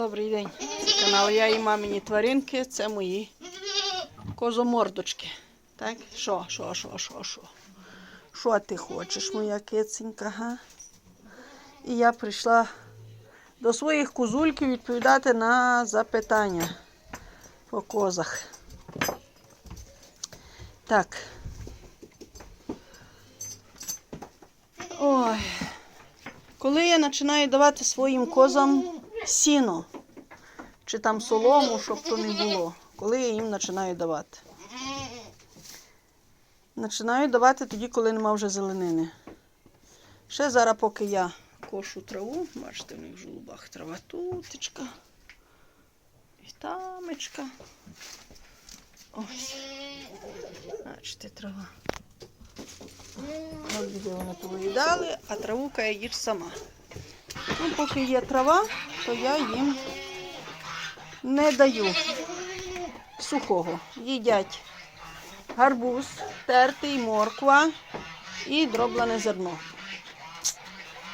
Добрий день. Це канал Я і мамині тваринки. Це мої козомордочки. Так? Що, що, що, що, що? Що ти хочеш, моя киценька, га? І я прийшла до своїх козульків відповідати на запитання по козах. Так. Ой. Коли я починаю давати своїм козам сіно, чи там солому, щоб то не було, коли я їм починаю давати. Починаю давати тоді, коли нема вже зеленини. Ще зараз, поки я кошу траву, бачите, в них в жолубах трава тутечка. І тамечка. Ось. Бачите, трава. От люди вони повиїдали, а траву їж сама. Ну, поки є трава, то я їм не даю сухого. Їдять гарбуз, тертий, морква і дроблене зерно.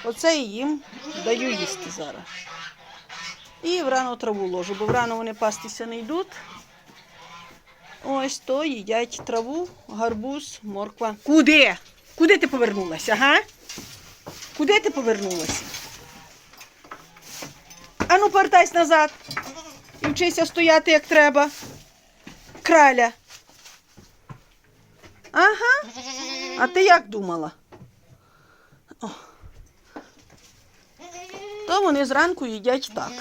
Оце я їм даю їсти зараз. І врано траву ложу, бо врано вони пастися не йдуть. Ось то їдять траву, гарбуз, морква. Куди? Куди ти повернулася, га? Куди ти повернулася? Ану, повертайся назад. І вчися стояти як треба. Краля. Ага. А ти як думала? О. То вони зранку їдять так.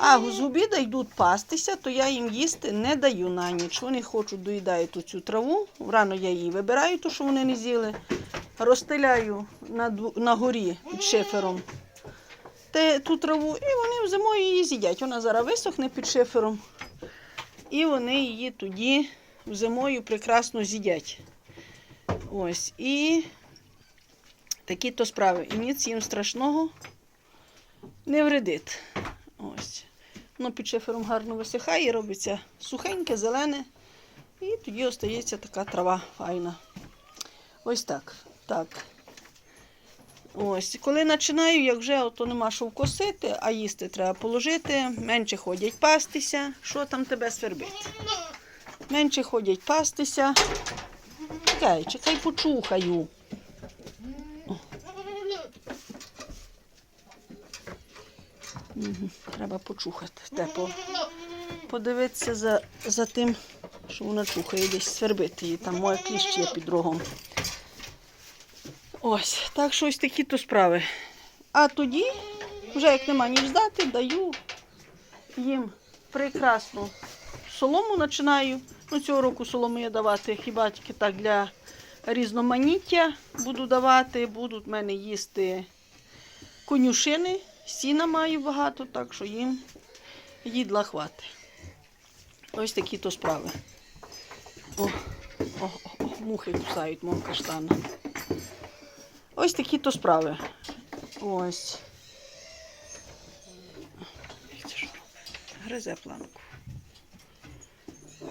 А з обіда йдуть пастися, то я їм їсти не даю на ніч. Вони хочуть доїдають цю траву. Рано я її вибираю, ту, що вони не з'їли. Розстеляю на, на горі під шифером ту траву, і вони зимою її з'їдять. Вона зараз висохне під шифером. І вони її тоді зимою прекрасно з'їдять. Ось. І такі то справи. І ніц їм страшного не вредить. Ось. Воно під шифером гарно висихає, робиться сухеньке, зелене. І тоді остається така трава файна. Ось так. Так. Ось, коли починаю, як вже ото нема що вкосити, а їсти треба положити, менше ходять пастися. Що там тебе свербить? Менше ходять пастися. Чекай, чекай, почухаю. Мгм, Треба почухати. Тепло. Подивитися за, за тим, що вона чухає, десь свербить її. Там моє кліщ є під рогом. Ось, так що ось такі то справи. А тоді, вже як нема ні здати, даю їм прекрасну солому починаю. Ну, цього року солому я давати хіба тільки так для різноманіття буду давати. Будуть в мене їсти конюшини, сіна маю багато, так що їм їдла хвати. Ось такі то справи. О, о, о, о мухи кусають мов каштана. Ось такі то справи. Ось. Гризе планку.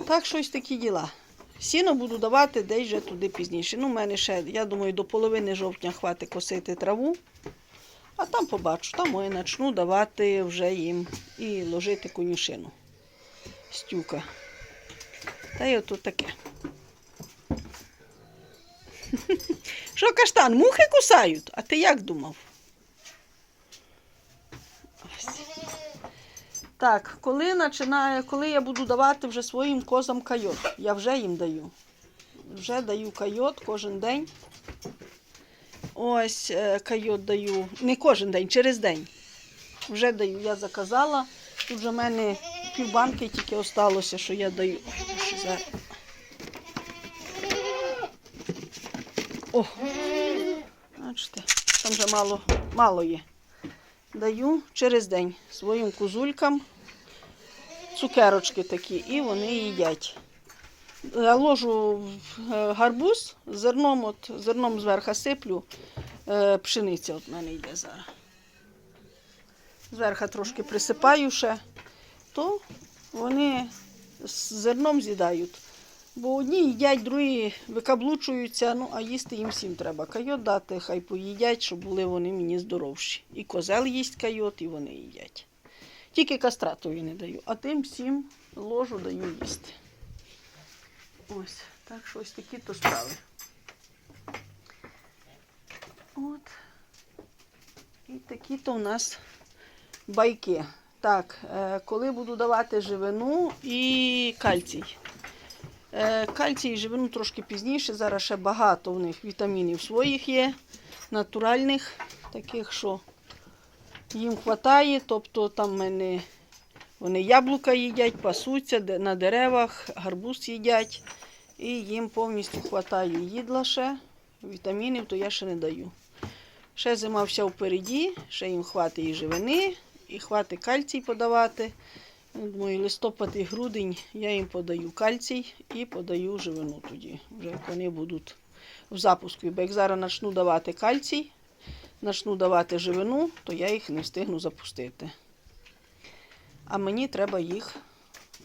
Так що ось такі діла. Сіно буду давати десь вже туди пізніше. Ну, в мене ще, я думаю, до половини жовтня хватить косити траву. А там побачу, там я почну давати вже їм і ложити конюшину. Стюка. Та й ото таке. Що каштан, мухи кусають? А ти як думав? Так, коли починає, коли я буду давати вже своїм козам кайот, я вже їм даю. Вже даю кайот кожен день. Ось е, кайот даю. Не кожен день, через день. Вже даю, я заказала. Тут вже в мене півбанки тільки осталося, що я даю. Що за- О, бачите, там вже мало, мало є. Даю через день своїм козулькам цукерочки такі, і вони їдять. Я ложу в е, гарбуз зерном, от, зерном зверху сиплю, е, пшениця от в мене йде зараз. Зверху трошки присипаю ще, то вони з зерном з'їдають. Бо одні їдять, другі викаблучуються, ну а їсти їм всім треба. Кайот дати, хай поїдять, щоб були вони мені здоровші. І козел їсть кайот, і вони їдять. Тільки кастратові не даю, а тим всім ложу даю їсти. Ось, так що ось такі то справи. От. І такі то у нас байки. Так, е, коли буду давати живину і кальцій. Кальцій живину трошки пізніше. Зараз ще багато в них вітамінів своїх є, натуральних, таких, що їм вистачає. Тобто там мене вони яблука їдять, пасуться на деревах, гарбуз їдять. І їм повністю вистачає їдла ще. Вітамінів то я ще не даю. Ще зима вся впереді, ще їм хватить і живини, і хватить кальцій подавати. Я Думаю, листопад і грудень я їм подаю кальцій і подаю живину тоді, вже як вони будуть в запуску. Бо як зараз почну давати кальцій, почну давати живину, то я їх не встигну запустити. А мені треба їх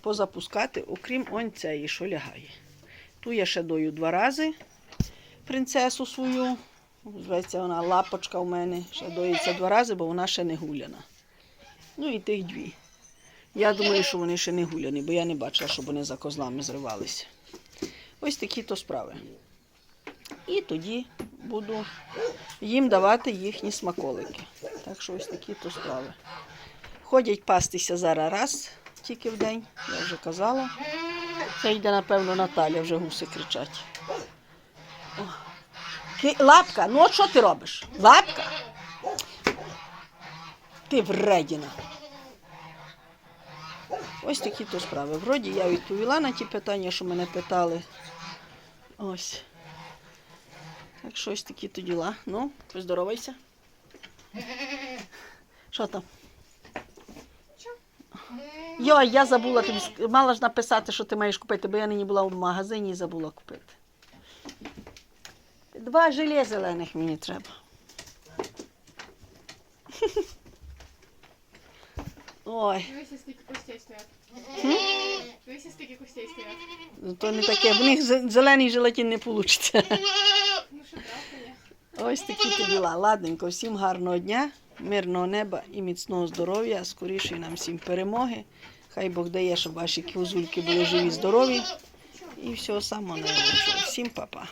позапускати, окрім он цієї, що лягає. Ту я ще дою два рази принцесу свою. Зветься вона лапочка в мене. Ще доїться два рази, бо вона ще не гуляна. Ну і тих дві. Я думаю, що вони ще не гуляні, бо я не бачила, щоб вони за козлами зривалися. Ось такі то справи. І тоді буду їм давати їхні смаколики. Так що ось такі то справи. Ходять пастися зараз раз тільки в день, я вже казала. Це йде, напевно, Наталя, вже гуси кричать. О. Лапка, ну от що ти робиш? Лапка? Ти вредіна. Ось такі то справи. Вроді я відповіла на ті питання, що мене питали. Ось. Так що ось такі то діла. Ну, поздоровайся. Що там? Йой, я забула тобі. Мала ж написати, що ти маєш купити, бо я нині була в магазині і забула купити. Два желе зелених мені треба. Ой, Дивися, скільки костей стоять. Дивися, скільки костей стоять. ну то не таке, в них зе- зелений желатин не вийде. Ну що правда є. Ось такі то діла. Ладненько, всім гарного дня, мирного неба і міцного здоров'я, скорішої нам всім перемоги. Хай Бог дає, щоб ваші кізульки були живі, здорові. І всього самого найкращого. Всім па-па.